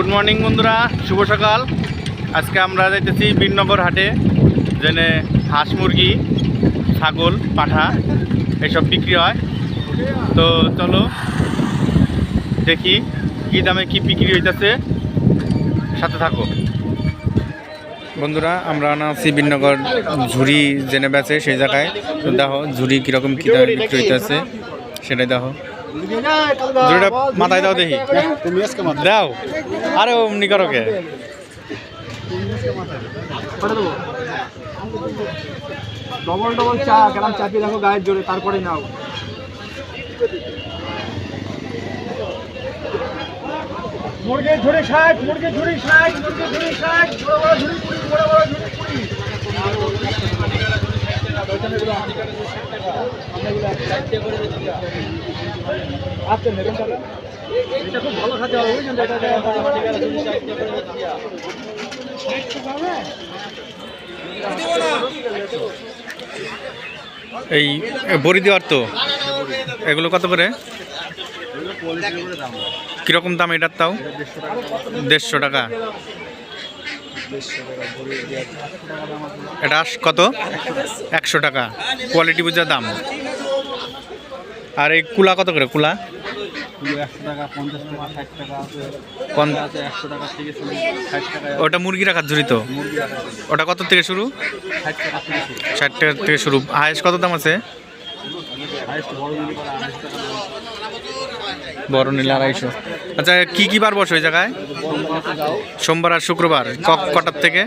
Good morning বন্ধুরা। শুভ সকাল। আজকে আমরা যাইতেছি বীরনগর হাটে, যেনে হাঁস মুরগি, ছাগল, পাঠা, এসব বিক্রি হয়। তো চলো দেখি কি দামে কি বিক্রি হইতেছে। সাথে থাকো। বন্ধুরা, আমরা না আছি বীরনগর ঝুড়ি জেনে বেছে সেই জায়গায়। দেখো, ঝুড়ি কীরকম কী দামে বিক্রি হইতেছে, সেটাই দেখো। মাথায় দাও দেখি। দাও। আরে অমনি করো কে? ডবল ডবল চা কেমন চাপিয়ে রাখো গায়ের জোরে তারপরে নাও। মুরগির ঝুড়ি ষাট ঝুড়ি ষাট ঝুড়ি ষাট বড় বড় ঝুড়ি বড় বড় ঝুড়ি এটা খুব ভালো খাতে হবে এই বড়ি দেওয়ার তো। এগুলো কত করে? কীরকম দাম এটার তাও? দেড়শো টাকা। এটা কত? একশো টাকা। কোয়ালিটি বুঝা দাম। আর এই কুলা কত করে? কুলা? ওটা মুরগি রাখার ঝুড়ি তো। মুরগি রাখা আছে। ওটা কত থেকে শুরু? ষাট টাকা থেকে শুরু। হায়েস্ট কত দাম আছে? বড় নীল আড়াইশো। আচ্ছা কি কি বার বসে ওই জায়গায়? সোমবার আর শুক্রবার কটার থেকে?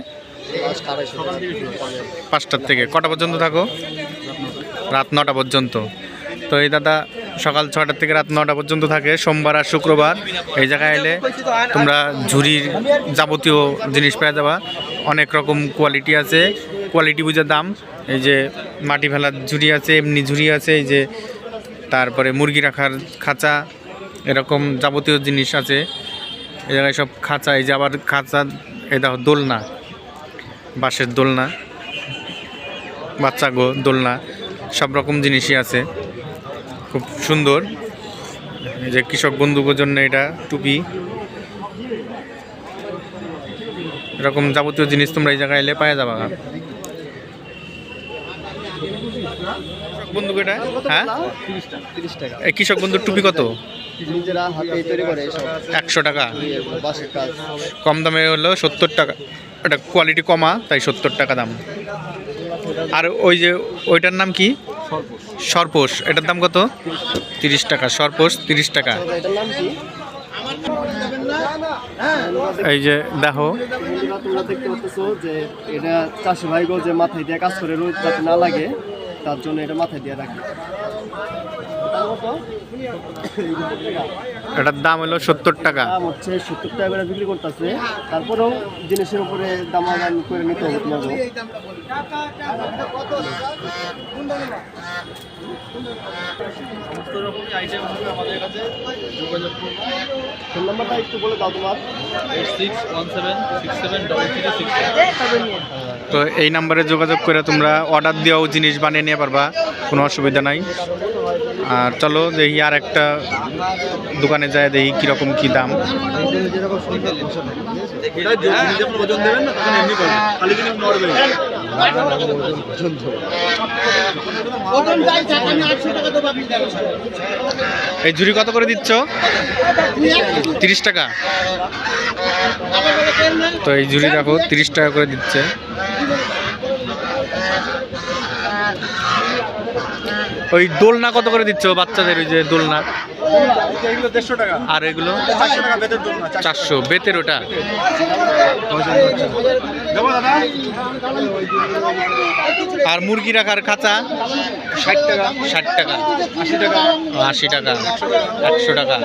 পাঁচটার থেকে। কটা পর্যন্ত থাকো? রাত নটা পর্যন্ত। তো এই দাদা সকাল ছটার থেকে রাত নটা পর্যন্ত থাকে, সোমবার আর শুক্রবার। এই জায়গায় এলে তোমরা ঝুড়ির যাবতীয় জিনিস পেয়ে যাবা। অনেক রকম কোয়ালিটি আছে। কোয়ালিটি বুঝে দাম। এই যে মাটি ফেলার ঝুড়ি আছে, এমনি ঝুড়ি আছে, এই যে তারপরে মুরগি রাখার খাঁচা, এরকম যাবতীয় জিনিস আছে। এই জায়গায় সব খাঁচা, এই যে আবার খাঁচা দেখো দোলনা, বাঁশের দোলনা, বাচ্চা গো, দোলনা, সব রকম জিনিসই আছে। খুব সুন্দর। এই যে কৃষক বন্ধুদের জন্য এটা টুপি। এরকম যাবতীয় জিনিস তোমরা এই জায়গায় এলে পাওয়া যাবা। বন্ধু এটা? হ্যাঁ? তিরিশ টাকা। কৃষক বন্ধুর টুপি কত? নিজেরা হাতে তৈরি করে এসব। একশো টাকা। কম দামে হলো সত্তর টাকা। এটা কোয়ালিটি কমা তাই সত্তর টাকা দাম। আর ওই যে ওইটার নাম কি? সরপোষ এটার দাম কত? তিরিশ টাকা। সরপোষ তিরিশ টাকা। এই যে দেখো। দেখতে পাচ্ছ যে এটা চাষি ভাইগো যে মাথায় দিয়ে কাজ করে রোদ যাতে না লাগে তার জন্য এটা মাথায় দিয়ে রাখি। এটার দাম হলো সত্তর টাকা। দাম হচ্ছে সত্তর টাকা করে বিক্রি করতেছে। তারপরেও জিনিসের উপরে দাম আদান করে নিতে হবে তোমাকে। সমস্ত রকমই আইটেম হবে আমাদের কাছে। যোগাযোগ করুন। ফোন নাম্বারটা একটু বলে দাও তোমার। Eight six one seven six seven double three six তো এই নাম্বারে যোগাযোগ করে তোমরা অর্ডার দিয়েও জিনিস বানিয়ে নিয়ে পারবা কোনো অসুবিধা নাই। আর চলো দেখি আর একটা দোকানে যায় দেখি কীরকম কী দাম। যেরকম সুন্দর ওজন দেবেন না তখন এমনি খালি কিন্তু নড়বে ওজন এই ঝুড়ি কত করে দিচ্ছ? তিরিশ টাকা। তো এই ঝুড়ি দেখো তিরিশ টাকা করে দিচ্ছে। ওই দোলনা কত করে দিচ্ছ বাচ্চাদের ওই যে দোলনা? আর এগুলো? চারশো বেতের ওটা? আর মুরগি রাখার খাঁচা ষাট টাকা ষাট টাকা আশি টাকা আশি টাকা একশো টাকা।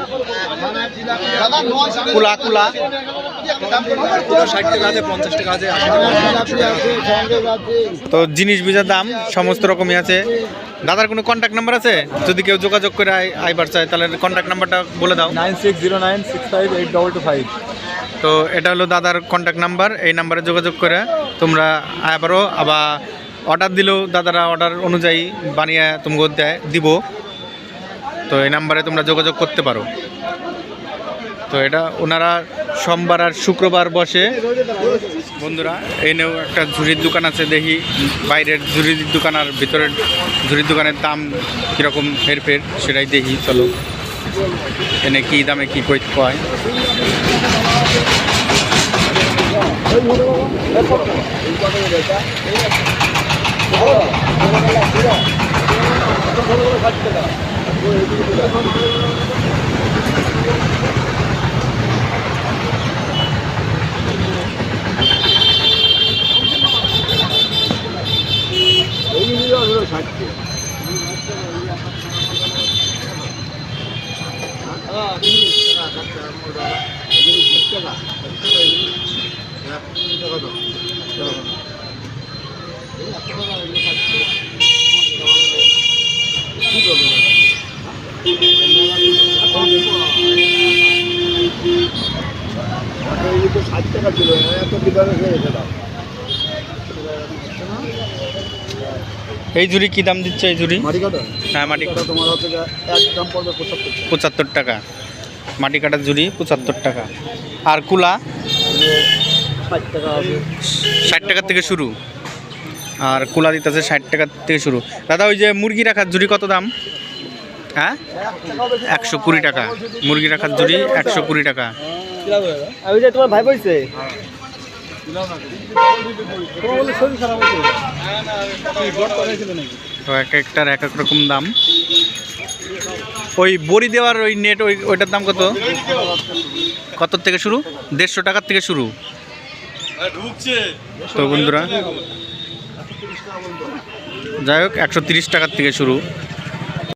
কুলা কুলা। তো জিনিস বুঝার দাম সমস্ত রকমই আছে। দাদার কোনো কন্ট্যাক্ট নাম্বার আছে? যদি কেউ যোগাযোগ করে আই- আইবার চায় তাহলে কন্ট্যাক্ট নাম্বারটা বলে দাও। Nine six zero nine six five eight double two five. তো এটা হলো দাদার কন্ট্যাক্ট নাম্বার এই নাম্বারে যোগাযোগ করে তোমরা আবারও আবার অর্ডার দিলেও দাদারা অর্ডার অনুযায়ী বানিয়ে তোমাকে দেয় দিব। তো এই নাম্বারে তোমরা যোগাযোগ করতে পারো। তো এটা ওনারা সোমবার আর শুক্রবার বসে। বন্ধুরা এনেও একটা ঝুড়ির দোকান আছে, দেখি বাইরের ঝুড়ির দোকান আর ভিতরের ঝুড়ির দোকানের দাম কীরকম হেরফের, সেটাই দেখি, চলো। এনে কী দামে কী কই কয় ষাট টাকা ছিল এত বিধানে খেয়ে দাও এই ঝুড়ি কী দাম দিচ্ছে এই ঝুড়ি? হ্যাঁ মাটি কাটা তোমার হচ্ছে দাম পড়বে পঁচাত্তর টাকা। মাটি কাটার ঝুড়ি পঁচাত্তর টাকা। আর কুলা? ষাট টাকা টাকার থেকে শুরু। আর কুলা দিতেছে ষাট টাকার থেকে শুরু। দাদা ওই যে মুরগি রাখার ঝুড়ি কত দাম? হ্যাঁ? একশো কুড়ি টাকা। মুরগি রাখার ঝুড়ি একশো কুড়ি টাকা। তোমার ভাই বলছে তোমার বলে শরীর খারাপ হয়েছে তো এক একটার এক এক রকম দাম। ওই বড়ি দেওয়ার ওই নেট ওই ওইটার দাম কত? কত থেকে শুরু? দেড়শো টাকার থেকে শুরু। তো বন্ধুরা, যাই হোক, একশো টাকার থেকে শুরু।